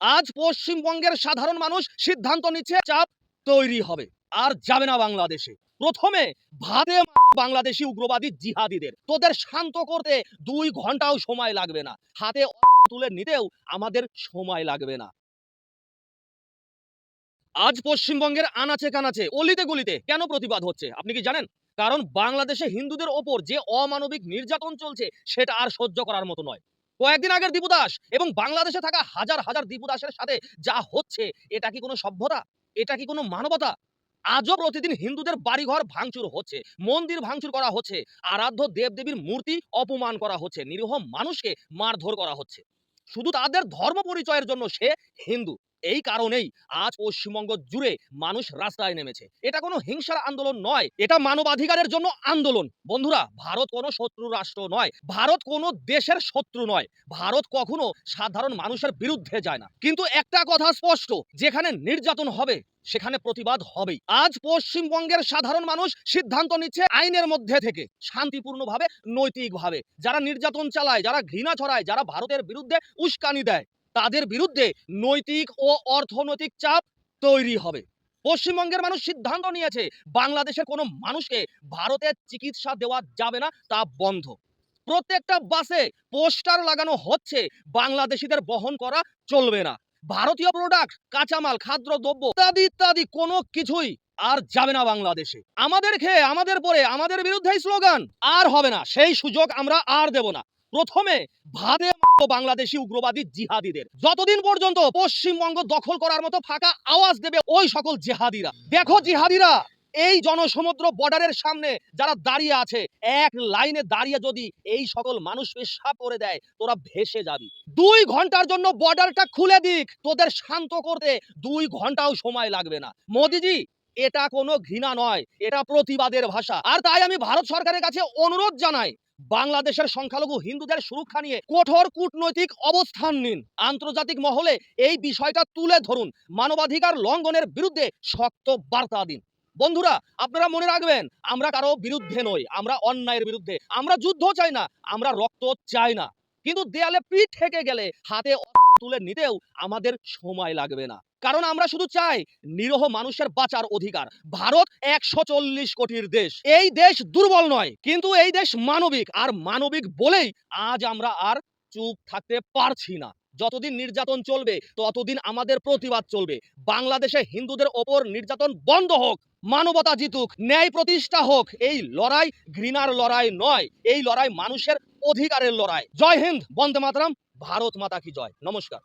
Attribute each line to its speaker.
Speaker 1: আজ পশ্চিমবঙ্গের সাধারণ মানুষ সিদ্ধান্ত নিচ্ছে চাপ তৈরি হবে। আর যাবে না বাংলাদেশে। প্রথমে ভাবে বাংলাদেশি উগ্রবাদী জিহাদিদের। তোদের শান্ত করতে দুই ঘন্টাও সময় লাগবে না। হাতে তুলে নিতেও আমাদের সময় লাগবে না। আজ পশ্চিমবঙ্গের আনাচে কানাচে, অলিতে গলিতে কেন প্রতিবাদ হচ্ছে, আপনি কি জানেন? কারণ বাংলাদেশে হিন্দুদের ওপর যে অমানবিক নির্যাতন চলছে, সেটা আর সহ্য করার মতো নয়। কয়েকদিন আগের দীপুদাস এবং বাংলাদেশে থাকা হাজার হাজার দীপুদাসের সাথে যা হচ্ছে, এটা কি কোনো সভ্যতা? এটা কি কোনো মানবতা? আজও প্রতিদিন হিন্দুদের বাড়িঘর ভাঙচুর হচ্ছে, মন্দির ভাঙচুর করা হচ্ছে, আরাধ্য দেবদেবীর মূর্তি অপমান করা হচ্ছে, নিরীহ মানুষকে মারধর করা হচ্ছে। শুধু তাদের ধর্ম পরিচয়ের জন্য সে হিন্দু। এই কারণেই আজ পশ্চিমবঙ্গ জুড়ে মানুষ রাস্তায় নেমেছে। এটা কোনো হিংসার আন্দোলন নয়, এটা মানবাধিকারের জন্য আন্দোলন। বন্ধুরা, ভারত কোনো শত্রু রাষ্ট্র নয়, ভারত কোনো দেশের শত্রু নয়। ভারত কখনো সাধারণ মানুষের বিরুদ্ধে যায় না। কিন্তু একটা কথা স্পষ্ট, যেখানে নির্যাতন হবে, সেখানে প্রতিবাদ হবেই। আজ পশ্চিমবঙ্গের সাধারণ মানুষ সিদ্ধান্ত নিচ্ছে আইনের মধ্যে থেকে, শান্তিপূর্ণভাবে, নৈতিকভাবে। যারা নির্যাতন চালায়, যারা ঘৃণা ছড়ায়, যারা ভারতের বিরুদ্ধে উস্কানি দেয় তাদের বিরুদ্ধে নৈতিক ও অর্থনৈতিক চাপ তৈরি হবে। পশ্চিমবঙ্গের মানুষ সিদ্ধান্ত নিয়েছে, বাংলাদেশের কোনো মানুষকে ভারতের চিকিৎসা দেওয়া যাবে না, তা বন্ধ। প্রত্যেকটা বাসে পোস্টার লাগানো হচ্ছে, বাংলাদেশিদের বহন করা চলবে না। ভারতীয় প্রোডাক্ট কাঁচামাল খাদ্যদ্রব্য ইত্যাদি ইত্যাদি কোনো কিছুই আর যাবে না বাংলাদেশে। আমাদের খেয়ে, আমাদের পরে, আমাদের বিরুদ্ধেই স্লোগান, আর হবে না। সেই সুযোগ আমরা আর দেব না। প্রথমে মারবো বাংলাদেশি উগ্রবাদী জিহাদিদের। যতদিন পর্যন্ত পশ্চিমবঙ্গ দখল করার মতো ফাঁকা আওয়াজ দেবে ওই সকল জিহাদিরা। দেখো জিহাদিরা, এই জনসমুদ্র বর্ডারের সামনে যারা দাঁড়িয়ে আছে, এক লাইনে দাঁড়িয়ে যদি এই সকল মানুষ পেশাব করে দেয়, তোরা ভেসে যাবি। দুই ঘণ্টার জন্য বর্ডারটা খুলে দিক, তোদের শান্ত করতে দুই ঘন্টাও সময় লাগবে না। মোদিজি, এটা কোনো ঘৃণা নয়, এটা প্রতিবাদের ভাষা। আর তাই আমি ভারত সরকারের কাছে অনুরোধ জানাই বাংলাদেশের সংখ্যালঘু হিন্দুদের সুরক্ষা নিয়ে কঠোর কূটনৈতিক অবস্থান নিন। আন্তর্জাতিক মহলে এই বিষয়টা তুলে ধরুন। মানবাধিকার লঙ্ঘনের বিরুদ্ধে শক্ত বার্তা দিন। বন্ধুরা, আপনারা মনে রাখবেন, আমরা কারও বিরুদ্ধে নই, আমরা অন্যায়ের বিরুদ্ধে। আমরা যুদ্ধ চাই না, আমরা রক্ত চাই না। কিন্তু দেয়ালে পিঠ থেকে গেলে হাতে তুলে নিতেও আমাদের সময় লাগবে না। কারণ আমরা শুধু চাই নিরহ মানুষের বাঁচার অধিকার। ভারত একশো চল্লিশ কোটির দেশ। এই দেশ দুর্বল নয়, কিন্তু এই দেশ মানবিক, আর মানবিক বলেই আজ আমরা আর চুপ থাকতে পারছি না। যতদিন নির্যাতন চলবে, ততদিন আমাদের প্রতিবাদ চলবে। বাংলাদেশে হিন্দুদের ওপর নির্যাতন বন্ধ হোক, মানবতা জিতুক, ন্যায় প্রতিষ্ঠা হোক, এই লড়াই ঘৃণার লড়াই নয়, এই লড়াই মানুষের অধিকারের লড়াই। জয় হিন্দ, বন্দে মাতরাম, ভারত মাতা কি জয়। নমস্কার।